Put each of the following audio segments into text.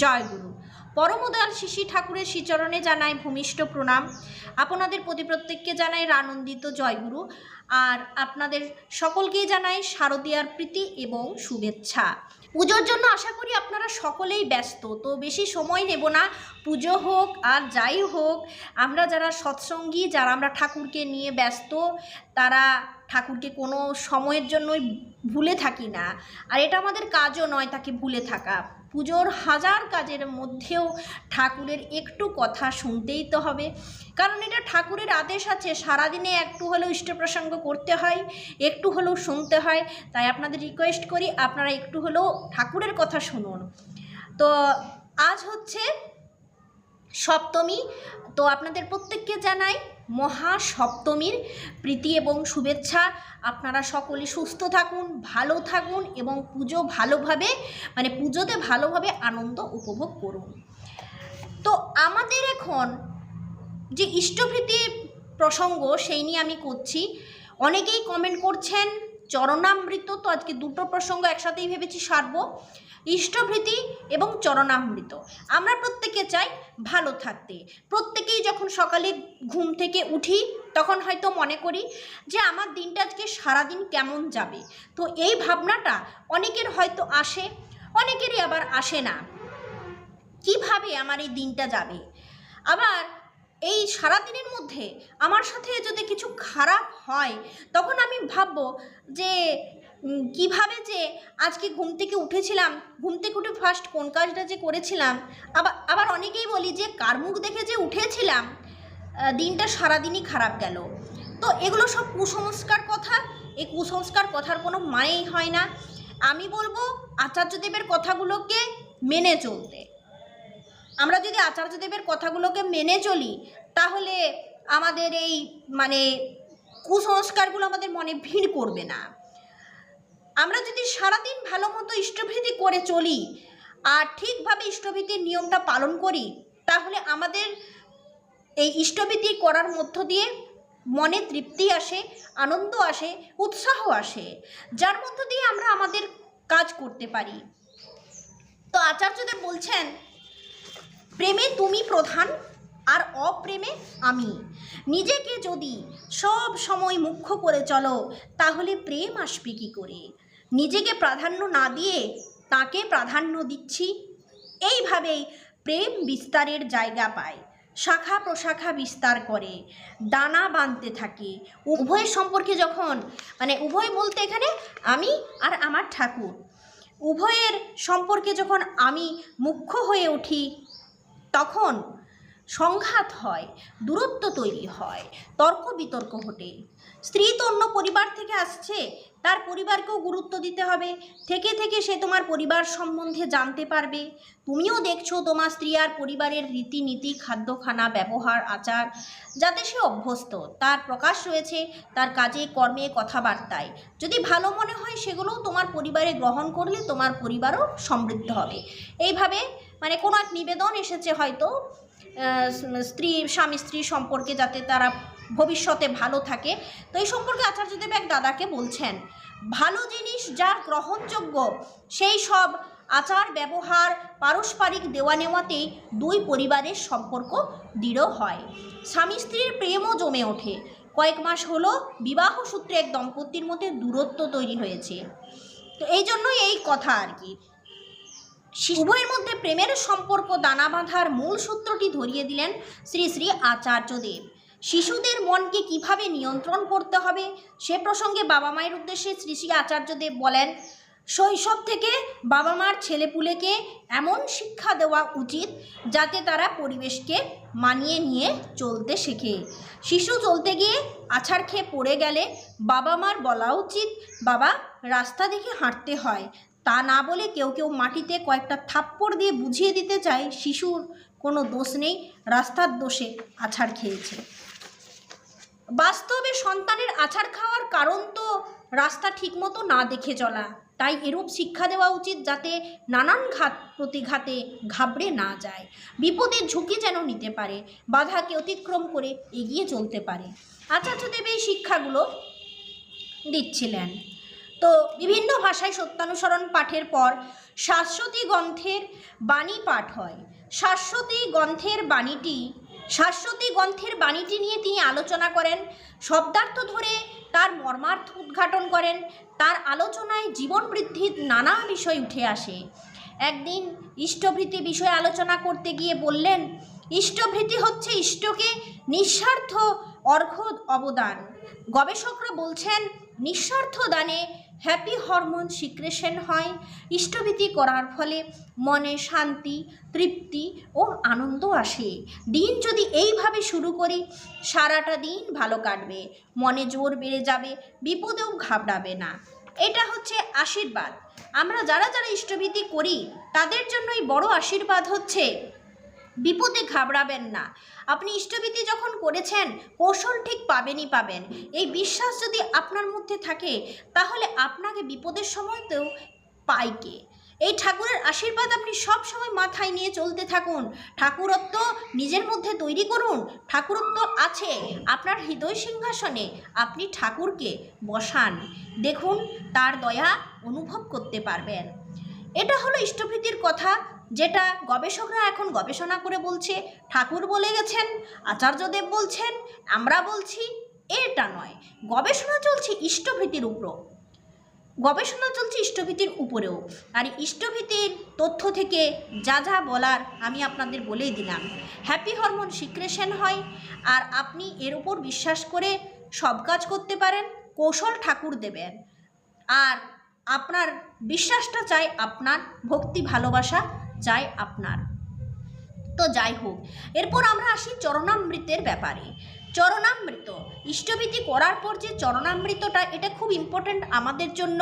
জয় গুরু। পরমদয়াল শিশি ঠাকুরের শ্রীচরণে জানাই ভূমিষ্ঠ প্রণাম। আপনাদের প্রতি প্রত্যেককে জানাই আনন্দিত জয়গুরু আর আপনাদের সকলকেই জানাই শারদীয়ার প্রীতি এবং শুভেচ্ছা। পুজোর জন্য আশা করি আপনারা সকলেই ব্যস্ত, তো বেশি সময় নেব না। পুজো হোক আর যাই হোক, আমরা যারা সৎসঙ্গী, যারা আমরা ঠাকুরকে নিয়ে ব্যস্ত, তারা ঠাকুরকে কোনো সময়ের জন্যই ভুলে থাকি না। আর এটা আমাদের কাজও নয় তাকে ভুলে থাকা। পুজোর হাজার কাজের মধ্যেও ঠাকুরের একটু কথা শুনতেই তো হবে। কারণ এটা ঠাকুরের আদেশ আছে, সারাদিনে একটু হলেও ইষ্ট প্রসঙ্গ করতে হয়, একটু হলেও শুনতে হয়। তাই আপনাদের রিকোয়েস্ট করি, আপনারা একটু হলেও ঠাকুরের কথা শুনুন। তো আজ হচ্ছে সপ্তমী, তো আপনাদের প্রত্যেককে জানাই মহা সপ্তমীর প্রীতি এবং শুভেচ্ছা। আপনারা সকলে সুস্থ থাকুন, ভালো থাকুন এবং পুজো ভালোভাবে মানে পুজোতে ভালোভাবে আনন্দ উপভোগ করুন। তো আমাদের এখন যে ইষ্টভৃতি প্রসঙ্গ সেই নিয়ে আমি করছি। অনেকেই কমেন্ট করছেন, চরণামৃত, তো আজকে দুটো প্রসঙ্গ একসাথেই ভেবেছি সারব। ইষ্টভৃতি এবং চরণামৃত। আমরা প্রত্যেকে চাই ভালো থাকতে। প্রত্যেকেই যখন সকালে ঘুম থেকে উঠি, তখন হয়তো মনে করি যে, আমার দিনটা আজকে সারাদিন কেমন যাবে? তো এই ভাবনাটা অনেকের হয়তো আসে, অনেকেরই আবার আসে না। কীভাবে আমার এই দিনটা যাবে? আবার এই সারাদিনের মধ্যে আমার সাথে যদি কিছু খারাপ হয়, তখন আমি ভাববো যে কীভাবে যে আজকে ঘুম থেকে উঠেছিলাম, ঘুম থেকে উঠে ফার্স্ট কোন কাজটা যে করেছিলাম আবার আবার অনেকেই বলি যে, কার মুখ দেখে যে উঠেছিলাম দিনটা সারাদিনই খারাপ গেল। তো এগুলো সব কুসংস্কার কথা, এই কুসংস্কার কথার কোনো মানেই হয় না। আমি বলব আচার্যদেবের কথাগুলোকে মেনে চলতে। আমরা যদি আচার্যদেবের কথাগুলোকে মেনে চলি, তাহলে আমাদের এই মানে কুসংস্কারগুলো আমাদের মনে ভিড় করবে না। আমরা যদি সারাদিন ভালো মতো ইষ্টভীতি করে চলি আর ঠিকভাবে ইষ্টভীতির নিয়মটা পালন করি, তাহলে আমাদের এই ইষ্টভীতি করার মধ্য দিয়ে মনে তৃপ্তি আসে, আনন্দ আসে, উৎসাহ আসে, যার মধ্য দিয়ে আমরা আমাদের কাজ করতে পারি। তো আচার্যদেব বলছেন প্রেমে তুমি প্রধান আর অপ্রেমে আমি। নিজেকে যদি সব সময় মুখ্য করে চলো, তাহলে প্রেম আসবে কী করে? নিজেকে প্রাধান্য না দিয়ে তাকে প্রাধান্য দিচ্ছি। এইভাবেই প্রেম বিস্তারের জায়গা পায়। শাখা প্রশাখা বিস্তার করে। দানা বাঁধতে থাকে। উভয়ের সম্পর্কে যখন মানে উভয় বলতে এখানে আমি আর আমার ঠাকুর। উভয়ের সম্পর্কে যখন আমি মুখ্য হয়ে উঠি তখন সংঘাত হয়, দূরত্ব তৈরি হয়, তর্ক বিতর্ক ঘটে। স্ত্রী তো অন্য পরিবার থেকে আসছে, তার পরিবারকেও গুরুত্ব দিতে হবে। থেকে থেকে সে তোমার পরিবার সম্বন্ধে জানতে পারবে। তুমিও দেখছ তোমার স্ত্রী আর পরিবারের রীতিনীতি, খাদ্যখানা, ব্যবহার, আচার, যাতে সে অভ্যস্ত। তার প্রকাশ রয়েছে, তার কাজে, কর্মে, কথাবার্তায়। যদি ভালো মনে হয়, সেগুলোও তোমার পরিবারে গ্রহণ করলে তোমার পরিবারও সমৃদ্ধ হবে। এইভাবে মানে কোনো এক নিবেদন এসেছে হয়তো স্ত্রী, স্বামী, স্ত্রী সম্পর্কে যাতে তারা ভবিষ্যতে ভালো থাকে। তো এই সম্পর্কে আচার্যদেব এক দাদাকে বলছেন, ভালো জিনিস যার গ্রহণযোগ্য, সেই সব আচার, ব্যবহার, পারস্পরিক দেওয়া নেওয়াতেই দুই পরিবারের সম্পর্ক দৃঢ় হয়। স্বামী স্ত্রীর প্রেমও জমে ওঠে। কয়েক মাস হলো বিবাহ সূত্রে এক দম্পতির মধ্যে দূরত্ব তৈরি হয়েছে। তো এই জন্যই এই কথা আর কি। উভয়ের মধ্যে প্রেমের সম্পর্ক দানা বাঁধার মূল সূত্রটি ধরিয়ে দিলেন শ্রী শ্রী আচার্যদেব। শিশুদের মনকে কীভাবে নিয়ন্ত্রণ করতে হবে, সে প্রসঙ্গে বাবা মায়ের উদ্দেশ্যে শ্রী শ্রী আচার্যদেব বলেন, শৈশব থেকে বাবা মার ছেলেপুলেকে এমন শিক্ষা দেওয়া উচিত যাতে তারা পরিবেশকে মানিয়ে নিয়ে চলতে শেখে। শিশু চলতে গিয়ে আছাড় খেয়ে পড়ে গেলে বাবা মার বলা উচিত, বাবা, রাস্তা দেখে হাঁটতে হয় তা না বলে কেউ কেউ মাটিতে কয়েকটা থাপ্পড় দিয়ে বুঝিয়ে দিতে চায়, শিশুর কোনো দোষ নেই, রাস্তার দোষে আছাড় খেয়েছে। বাস্তবে সন্তানের আছাড় খাওয়ার কারণ তো রাস্তা ঠিকমতো না দেখে চলা। তাই এরূপ শিক্ষা দেওয়া উচিত যাতে নানান ঘাত প্রতিঘাতে ঘাবড়ে না যায়। বিপদের ঝুঁকি যেন নিতে পারে, বাধাকে অতিক্রম করে এগিয়ে চলতে পারে। আচার্যদেব এই শিক্ষাগুলো দিচ্ছিলেন। তো বিভিন্ন ভাষায় সত্যানুসরণ পাঠের পর শাশ্বতী গ্রন্থের বাণী পাঠ হয়। শাশ্বতী গ্রন্থের বাণীটি, শাশ্বতী গ্রন্থের বাণীটি নিয়ে তিনি আলোচনা করেন। শব্দার্থ ধরে তার মর্মার্থ উদ্ঘাটন করেন। তার আলোচনায় জীবন বৃদ্ধির নানা বিষয় উঠে আসে। একদিন ইষ্টভৃতি বিষয়ে আলোচনা করতে গিয়ে বললেন, ইষ্টভৃতি হচ্ছে ইষ্টকে নিঃস্বার্থ অর্ঘ অবদান। গবেষকরা বলছেন, নিঃস্বার্থ দানে হ্যাপি হরমোন সিক্রেশন হয়। ইষ্টভীতি করার ফলে মনে শান্তি, তৃপ্তি ও আনন্দ আসে। দিন যদি এইভাবে শুরু করি, সারাটা দিন ভালো কাটবে। মনে জোর বেড়ে যাবে, বিপদেও ঘাবড়াবে না। এটা হচ্ছে আশীর্বাদ। আমরা যারা যারা ইষ্টভীতি করি, তাদের জন্যই বড় আশীর্বাদ হচ্ছে বিপদে ঘাবড়াবেন না। আপনি ইষ্টভীতি যখন করেছেন, কৌশল ঠিক পাবেনই পাবেন। এই বিশ্বাস যদি আপনার মধ্যে থাকে, তাহলে আপনাকে বিপদের সময়তেও পায় কে? এই ঠাকুরের আশীর্বাদ আপনি সব সময় মাথায় নিয়ে চলতে থাকুন। ঠাকুরত্ব নিজের মধ্যে তৈরি করুন। ঠাকুরত্ব আছে আপনার হৃদয় সিংহাসনে। আপনি ঠাকুরকে বসান। দেখুন, তার দয়া অনুভব করতে পারবেন। এটা হলো ইষ্টভীতির কথা। যেটা গবেষকরা এখন গবেষণা করে বলছে, ঠাকুর বলে গেছেন, আচার্যদেব বলছেন, আমরা বলছি, এটা নয়। গবেষণা চলছে ইষ্টভীতির উপর গবেষণা চলছে ইষ্টভীতির উপরেও। আর ইষ্টভীতির তথ্য থেকে যা যা বলার আমি আপনাদের বলেই দিলাম। হ্যাপি হরমোন সিক্রেশন হয়, আর আপনি এর উপর বিশ্বাস করে সব কাজ করতে পারেন, কৌশল ঠাকুর দেবেন। আর আপনার বিশ্বাসটা চাই আপনার, ভক্তি ভালোবাসা চাই আপনার। তো যাই হোক, এরপর আমরা আসি চরণামৃতের ব্যাপারে। চরণামৃত, ইষ্টভীতি করার পর যে চরণামৃতটা, এটা খুব ইম্পর্ট্যান্ট আমাদের জন্য।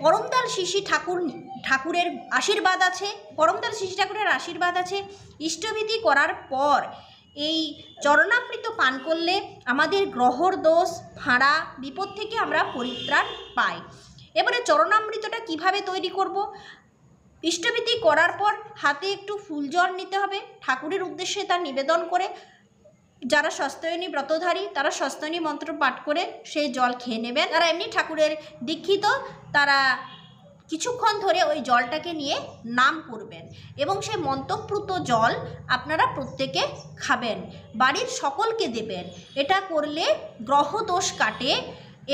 পরমদাল শিশি ঠাকুর, ঠাকুরের আশীর্বাদ আছে পরমদাল শিশি ঠাকুরের আশীর্বাদ আছে। ইষ্টভীতি করার পর এই চরণামৃত পান করলে আমাদের গ্রহর দোষ ফাঁড়া বিপদ থেকে আমরা পরিত্রাণ পাই। এবারে চরণামৃতটা কীভাবে তৈরি করব? ইষ্টভীতি করার পর হাতে একটু ফুল জল নিতে হবে। ঠাকুরের উদ্দেশ্যে তার নিবেদন করে যারা সস্তয়নী ব্রতধারী, তারা সস্তয়নী মন্ত্র পাঠ করে সেই জল খেয়ে নেবেন। তারা এমনি ঠাকুরের দীক্ষিত, তারা কিছুক্ষণ ধরে ওই জলটাকে নিয়ে নাম করবেন এবং সেই মন্ত্রপ্রুত জল আপনারা প্রত্যেকে খাবেন, বাড়ির সকলকে দেবেন। এটা করলে গ্রহ দোষ কাটে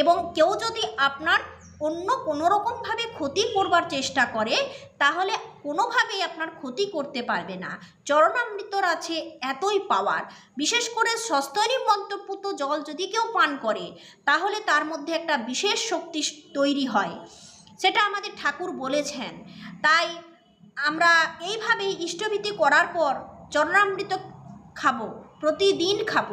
এবং কেউ যদি আপনার অন্য কোনো রকমভাবে ক্ষতি করবার চেষ্টা করে, তাহলে কোনোভাবেই আপনার ক্ষতি করতে পারবে না। চরণামৃতর আছে এতই পাওয়ার বিশেষ করে সস্তনী মন্ত্রপুত জল যদি কেউ পান করে, তাহলে তার মধ্যে একটা বিশেষ শক্তি তৈরি হয়। সেটা আমাদের ঠাকুর বলেছেন। তাই আমরা এইভাবেই ইষ্টভীতি করার পর চরণামৃত খাব। প্রতিদিন খাব।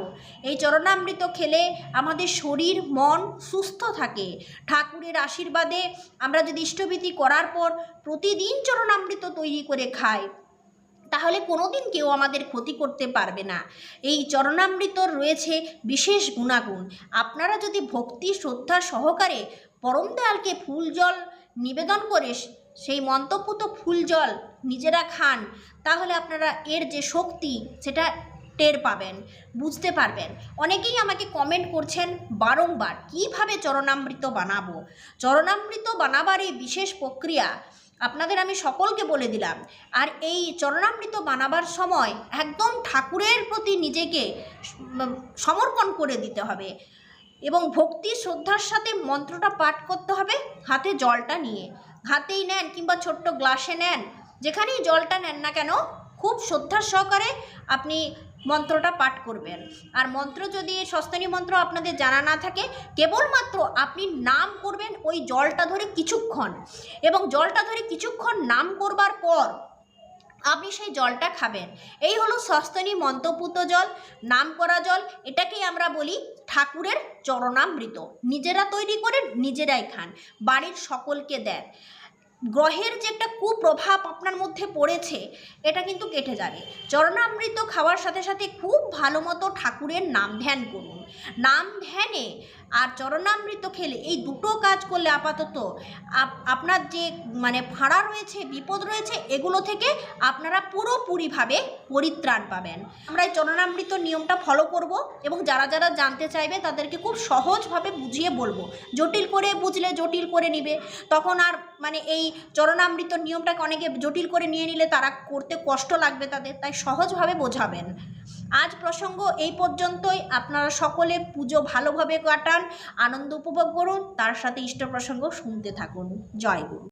এই চরণামৃত খেলে আমাদের শরীর, মন সুস্থ থাকে। ঠাকুরের আশীর্বাদে আমরা যদি ইষ্টভীতি করার পর প্রতিদিন চরণামৃত তৈরি করে খাই, তাহলে কোনোদিন কেউ আমাদের ক্ষতি করতে পারবে না। এই চরণামৃতর রয়েছে বিশেষ গুণাগুণ। আপনারা যদি ভক্তি, শ্রদ্ধা সহকারে পরম ফুল জল নিবেদন করে সেই মন্তব্য তো ফুল জল নিজেরা খান, তাহলে আপনারা এর যে শক্তি, সেটা টের পাবেন, বুঝতে পারবেন। অনেকেই আমাকে কমেন্ট করছেন, বারংবার কীভাবে চরণামৃত বানাবো? চরণামৃত বানাবার এই বিশেষ প্রক্রিয়া আপনাদের আমি সকলকে বলে দিলাম। আর এই চরণামৃত বানাবার সময় একদম ঠাকুরের প্রতি নিজেকে সমর্পণ করে দিতে হবে এবং ভক্তি, শ্রদ্ধার সাথে মন্ত্রটা পাঠ করতে হবে, হাতে জলটা নিয়ে। হাতেই নেন কিংবা ছোট্ট গ্লাসে নেন, যেখানেই জলটা নেন না কেন, খুব শ্রদ্ধার সহকারে আপনি মন্ত্রটা পাঠ করবেন। আর মন্ত্র যদি সস্তনী মন্ত্র আপনাদের জানা না থাকে, কেবলমাত্র আপনি নাম করবেন ওই জলটা ধরে কিছুক্ষণ। এবং জলটা ধরে কিছুক্ষণ নাম করবার পর আপনি সেই জলটা খাবেন। এই হলো সস্তনী মন্ত্রপুত জল নাম করা জল। এটাকেই আমরা বলি ঠাকুরের চরণামৃত। নিজেরা তৈরি করে নিজেরাই খান। বাড়ির সকলকে দেন। গ্রহের যে একটা কুপ্রভাব আপনার মধ্যে পড়েছে, এটা কিন্তু কেটে যাবে। চরণামৃত খাওয়ার সাথে সাথে খুব ভালো মতো ঠাকুরের নাম ধ্যান করুন। নাম ধ্যানে আর চরণামৃত খেলে এই দুটো কাজ করলে আপাতত আপ- আপনার যে মানে ফাঁড়া রয়েছে, বিপদ রয়েছে, এগুলো থেকে আপনারা পুরোপুরিভাবে পরিত্রাণ পাবেন। আমরা এই চরণামৃত নিয়মটা ফলো করব এবং যারা যারা জানতে চাইবে তাদেরকে খুব সহজভাবে বুঝিয়ে বলব। জটিল করে বুঝলে জটিল করে নিবে। তখন আর মানে এই চরণামৃত নিয়মটাকে অনেকে জটিল করে নিয়ে নিলে তারা করতে কষ্ট লাগবে তাদের, তাই সহজভাবে বোঝাবেন। আজ প্রসঙ্গ এই পর্যন্তই। আপনারা সকলে পুজো ভালোভাবে কাটান, আনন্দ উপভোগ করুন, তার সাথে ইষ্ট প্রসঙ্গ শুনতে থাকুন। জয় গুরু।